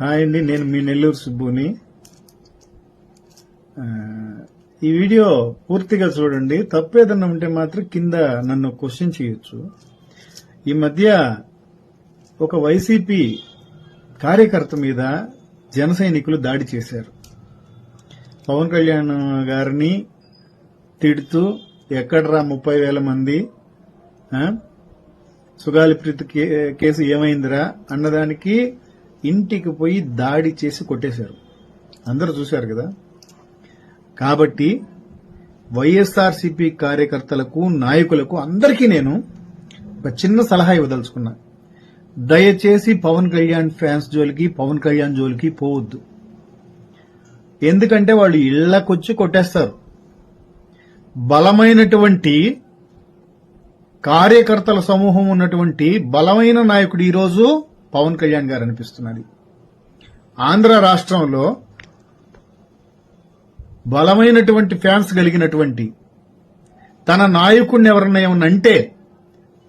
Hi అండి నేను మీ నెల్లూరు సుబ్బుని. ఈ వీడియో పూర్తిగా చూడండి. తప్పేదన్నా ఉంటే మాత్రం కింద నన్ను క్వశ్చన్ చేయొచ్చు. ఈ మధ్య ఒక వైసీపీ కార్యకర్త మీద జన సైనికులు దాడి చేశారు. పవన్ కళ్యాణ్ గారిని తిడుతూ ఎక్కడరా ముప్పై వేల మంది ఆ? సుగాలి ప్రీతి కే- కేసు ఏమైందిరా అన్నదానికి ఇంటికి పోయి దాడి చేసి కొట్టేశారు. అందరూ చూశారు కదా? కాబట్టి వైఎస్ఆర్సీపీ కార్యకర్తలకు నాయకులకు అందరికీ నేను ఒక చిన్న సలహా ఇవ్వదలుచుకున్నా. దయచేసి పవన్ కళ్యాణ్ ఫ్యాన్స్ జోలికి పవన్ కళ్యాణ్ జోలికి పోవద్దు. ఎందుకంటే వాళ్ళు ఇళ్ళకొచ్చి కొట్టేస్తారు. బలమైనటువంటి కార్యకర్తల సమూహం ఉన్నటువంటి బలమైన నాయకుడు ఈరోజు పవన్ కళ్యాణ్ గారు అనిపిస్తున్నది. ఆంధ్ర రాష్ట్రంలో బలమైనటువంటి ఫ్యాన్స్ కలిగినటువంటి తన నాయకుడిని ఎవరన్నా ఏమన్నా అంటే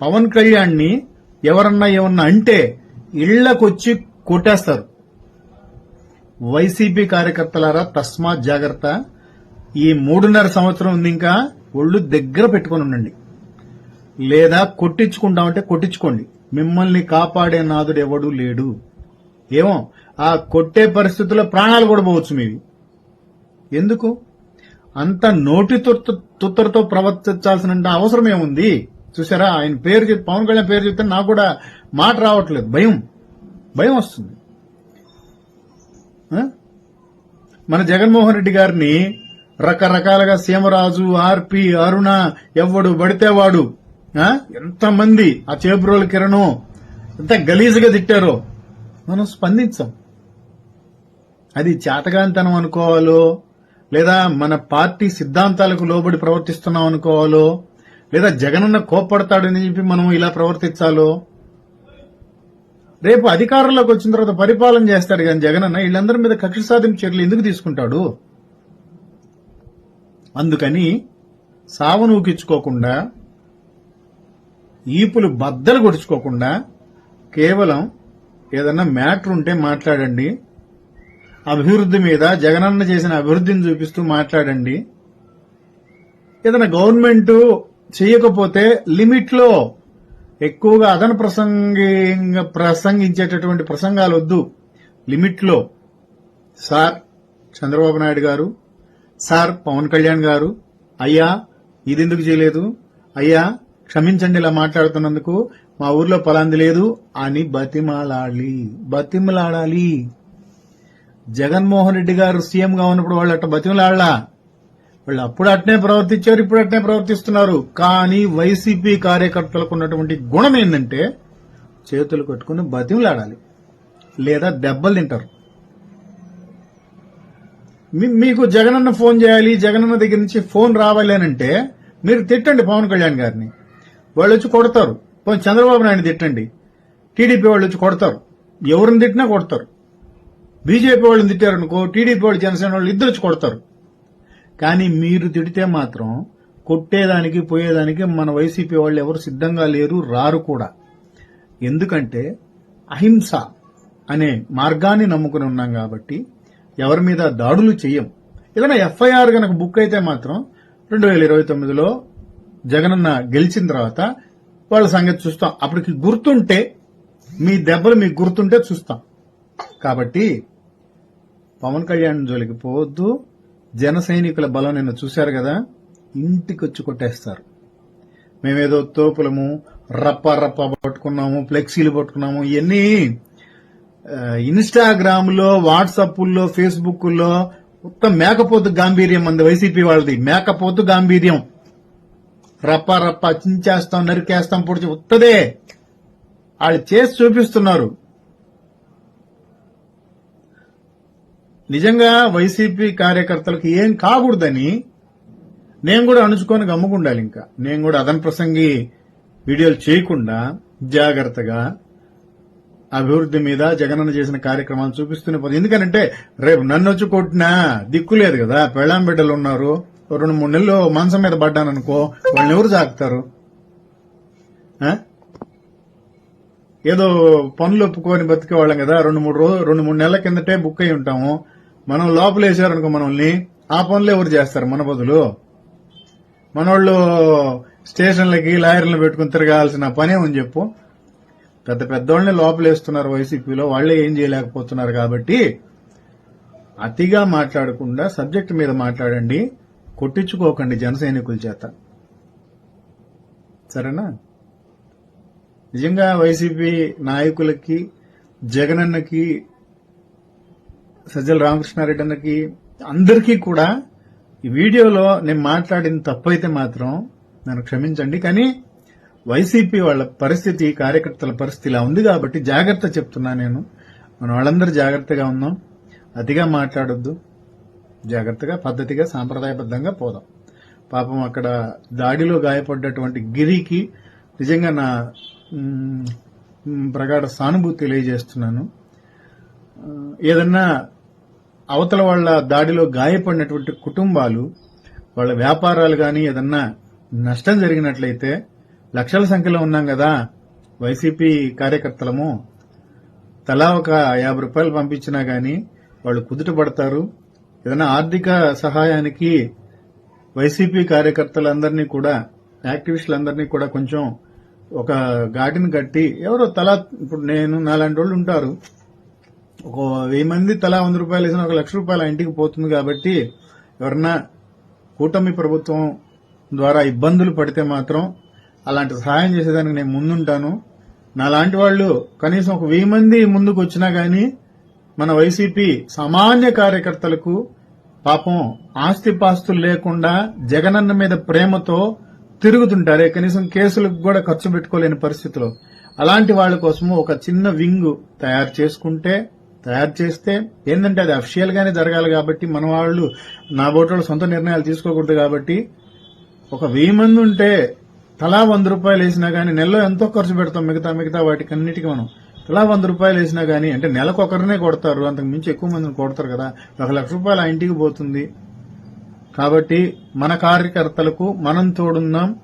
పవన్ కళ్యాణ్ని ఎవరన్నా ఏమన్నా అంటే ఇళ్ళకొచ్చి కొట్టేస్తారు. వైసీపీ కార్యకర్తలారా తస్మాత్ జాగ్రత్త. ఈ మూడున్నర సంవత్సరం ఉంది ఇంకా ఒళ్ళు దగ్గర పెట్టుకొని ఉండండి. లేదా కొట్టించుకుంటామంటే కొట్టించుకోండి. మిమ్మల్ని కాపాడే నాదుడు ఎవడు లేడు. ఏమో ఆ కొట్టే పరిస్థితుల్లో ప్రాణాలు కూడా పోవచ్చు మీవి. ఎందుకు? అంత నోటి తుత్తరతో ప్రవర్తించాల్సిన అవసరం ఏముంది? చూసారా ఆయన పేరు చెప్ పవన్ కళ్యాణ్ పేరు చెప్తే నాకు కూడా మాట రావట్లేదు. భయం. భయం వస్తుంది. మన జగన్మోహన్ రెడ్డి గారిని రకరకాలుగా సీమరాజు ఆర్పి అరుణ ఎవడు పడితే వాడు ఎంతమంది ఆ చేబ్రోల కిరణం? ఎంత గలీజుగా తిట్టారో. మనం స్పందించాం. అది చేతగాంతనం అనుకోవాలో లేదా మన పార్టీ సిద్ధాంతాలకు లోబడి ప్రవర్తిస్తున్నాం అనుకోవాలో లేదా జగనన్న కోప్పడతాడని చెప్పి మనం ఇలా ప్రవర్తించాలో. రేపు అధికారంలోకి వచ్చిన తర్వాత పరిపాలన చేస్తాడు కానీ జగనన్న వీళ్ళందరి మీద కక్ష సాధింపు చర్యలు ఎందుకు తీసుకుంటాడు? అందుకని సావను ఊకించుకోకుండా ఈపులు బద్దలు కొడుచుకోకుండా కేవలం ఏదన్నా మ్యాటర్ ఉంటే మాట్లాడండి. అభివృద్ధి మీద జగనన్న చేసిన అభివృద్ధిని చూపిస్తూ మాట్లాడండి. ఏదైనా గవర్నమెంట్ చేయకపోతే లిమిట్లో ఎక్కువగా అదన ప్రసంగి ప్రసంగించేటటువంటి ప్రసంగాలు వద్దు లిమిట్లో. సార్ చంద్రబాబు నాయుడు గారు సార్ పవన్ కళ్యాణ్ గారు అయ్యా ఇది ఎందుకు చేయలేదు? అయ్యా క్షమించండి ఇలా మాట్లాడుతున్నందుకు మా ఊర్లో పలాంది లేదు. అని బతిమాలాడి బతిమలాడాలి. జగన్మోహన్ రెడ్డి గారు సీఎం గా ఉన్నప్పుడు వాళ్ళు అట్ట బతిమలాడలా? వాళ్ళు అప్పుడు అట్నే ప్రవర్తించారు ఇప్పుడు అట్నే ప్రవర్తిస్తున్నారు. కానీ వైసీపీ కార్యకర్తలకు ఉన్నటువంటి గుణం ఏంటంటే చేతులు కట్టుకుని బతిమలాడాలి. లేదా దెబ్బలు తింటారు. మీకు జగనన్న ఫోన్ చేయాలి జగనన్న దగ్గర నుంచి ఫోన్ రావాలి అంటే మీరు తిట్టండి పవన్ కళ్యాణ్ గారిని. వాళ్ళు వచ్చి కొడతారు. పోనీ చంద్రబాబు నాయుడు తిట్టండి. టీడీపీ వాళ్ళు వచ్చి కొడతారు. ఎవరిని తిట్టినా కొడతారు. బీజేపీ వాళ్ళని తిట్టారనుకో టీడీపీ వాళ్ళు జనసేన వాళ్ళు ఇద్దరు వచ్చి కొడతారు. కానీ మీరు తిడితే మాత్రం కొట్టేదానికి పోయేదానికి మన వైసీపీ వాళ్ళు ఎవరు సిద్ధంగా లేరు రారు కూడా. ఎందుకంటే అహింస అనే మార్గాన్ని నమ్ముకుని ఉన్నాం కాబట్టి ఎవరి మీద దాడులు చెయ్యం. ఏదైనా ఎఫ్ఐఆర్ కనుక బుక్ అయితే మాత్రం రెండు వేల ఇరవై తొమ్మిదిలో జగనన్న గెలిచిన తర్వాత వాళ్ళ సంగతి చూస్తాం. అప్పటికి గుర్తుంటే మీ దెబ్బలు మీకు గుర్తుంటే చూస్తాం. కాబట్టి పవన్ కళ్యాణ్ జోలికి పోవద్దు. జన సైనికుల బలం నిన్న చూశారు కదా? ఇంటికి వచ్చి కొట్టేస్తారు. మేమేదో తోపులము రప్ప రప్ప పట్టుకున్నాము ఫ్లెక్సీలు పట్టుకున్నాము ఇవన్నీ ఇన్స్టాగ్రామ్లో వాట్సాప్ల్లో ఫేస్బుక్లో మొత్తం మేకపోతు గాంభీర్యం అంది వైసీపీ వాళ్ళది. మేకపోతు గాంభీర్యం. రప్ప రప్ప చించేస్తాం నరికేస్తాం పొడిచి ఉత్తదే. వాళ్ళు చేసి చూపిస్తున్నారు. నిజంగా వైసీపీ కార్యకర్తలకు ఏం కాకూడదని నేను కూడా అణుచుకొని గమ్ముకుండాలి ఇంకా. నేను కూడా అదన ప్రసంగి వీడియోలు చేయకుండా జాగ్రత్తగా అభివృద్ధి మీద జగనన్న చేసిన కార్యక్రమాలు చూపిస్తూనే పోతుంది ఎందుకనంటే రేపు నన్ను వచ్చి కొట్టినా దిక్కు లేదు కదా. పెళ్ళాం బిడ్డలు ఉన్నారు. రెండు మూడు నెలలు మంచం మీద పడ్డాననుకో వాళ్ళని ఎవరు సాకుతారు ఏదో పనులు ఒప్పుకొని బతికే వాళ్ళం కదా రెండు మూడు రోజు రెండు మూడు నెలల కిందటే బుక్ అయి ఉంటాము. మనం లోపలేసారనుకో మనల్ని ఆ పనులు ఎవరు చేస్తారు మన బదులు? మనోళ్ళు స్టేషన్లకి లాయర్లను పెట్టుకుని తిరగాల్సిన పనే ఉంది చెప్పు. పెద్ద పెద్దోళ్ళని లోపలేస్తున్నారు వైసీపీలో వాళ్ళే ఏం చేయలేకపోతున్నారు కాబట్టి అతిగా మాట్లాడకుండా సబ్జెక్ట్ మీద మాట్లాడండి. కొట్టించుకోకండి జన సైనికుల చేత. సరేనా? నిజంగా వైసీపీ నాయకులకి జగనన్నకి సజ్జల రామకృష్ణారెడ్డి అన్నకి అందరికీ కూడా ఈ వీడియోలో నేను మాట్లాడిన తప్పైతే మాత్రం నన్ను క్షమించండి కానీ వైసీపీ వాళ్ళ పరిస్థితి కార్యకర్తల పరిస్థితి ఇలా ఉంది కాబట్టి జాగ్రత్త చెప్తున్నా నేను. మనం వాళ్ళందరూ జాగ్రత్తగా ఉన్నాం అతిగా మాట్లాడొద్దు. జాగ్రత్తగా పద్ధతిగా సాంప్రదాయబద్ధంగా పోదాం. పాపం అక్కడ దాడిలో గాయపడ్డటువంటి గిరికి నిజంగా నా ప్రగాఢ సానుభూతి తెలియజేస్తున్నాను. ఏదన్నా అవతల వాళ్ళ దాడిలో గాయపడినటువంటి కుటుంబాలు వాళ్ళ వ్యాపారాలు కానీ ఏదన్నా నష్టం జరిగినట్లయితే లక్షల సంఖ్యలో ఉన్నాం కదా వైసీపీ కార్యకర్తలము తలా ఒక యాభై రూపాయలు పంపించినా కానీ వాళ్ళు కుదుట పడతారు. ఏదైనా ఆర్థిక సహాయానికి వైసీపీ కార్యకర్తలందరినీ కూడా యాక్టివిస్టులందరినీ కూడా కొంచెం ఒక ఘాటిని కట్టి ఎవరో తలా ఇప్పుడు నేను నాలాంటి వాళ్ళు ఉంటారు. ఒక వెయ్యి మంది తలా వంద రూపాయలు వేసిన ఒక లక్ష రూపాయలు ఇంటికి పోతుంది కాబట్టి ఎవరన్నా కూటమి ప్రభుత్వం ద్వారా ఇబ్బందులు పడితే మాత్రం అలాంటి సహాయం చేసేదానికి నేను ముందుంటాను. నాలాంటి వాళ్ళు కనీసం ఒక వెయ్యి మంది ముందుకు వచ్చినా కానీ మన వైసీపీ సామాన్య కార్యకర్తలకు పాపం ఆస్తిపాస్తులు లేకుండా జగనన్న మీద ప్రేమతో తిరుగుతుంటారే. కనీసం కేసులకు కూడా ఖర్చు పెట్టుకోలేని పరిస్థితిలో. అలాంటి వాళ్ళ కోసము ఒక చిన్న వింగ్ తయారు చేసుకుంటే తయారు చేస్తే ఏంటంటే అది అఫిషియల్ గానే జరగాలి కాబట్టి మన వాళ్ళు నా బోటోళ్ళు సొంత నిర్ణయాలు తీసుకోకూడదు కాబట్టి ఒక వెయ్యి మంది ఉంటే తలా వంద రూపాయలు వేసినా గానీ నెలలో ఎంతో ఖర్చు పెడతాం మిగతా మిగతా వాటికన్నిటికీ మనం. తలా వంద రూపాయలు వేసినా కానీ అంటే నెలకు ఒకరినే కొడతారు అంతకు మించి ఎక్కువ మందిని కొడతారు కదా ఒక లక్ష రూపాయలు ఆ ఇంటికి పోతుంది. కాబట్టి మన కార్యకర్తలకు మనం తోడున్నాం.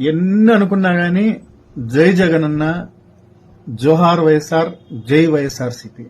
ఎన్ని అనుకున్నా గానీ జై జగనన్న జోహార్ వైఎస్ఆర్ జై వైఎస్ఆర్ సిపి.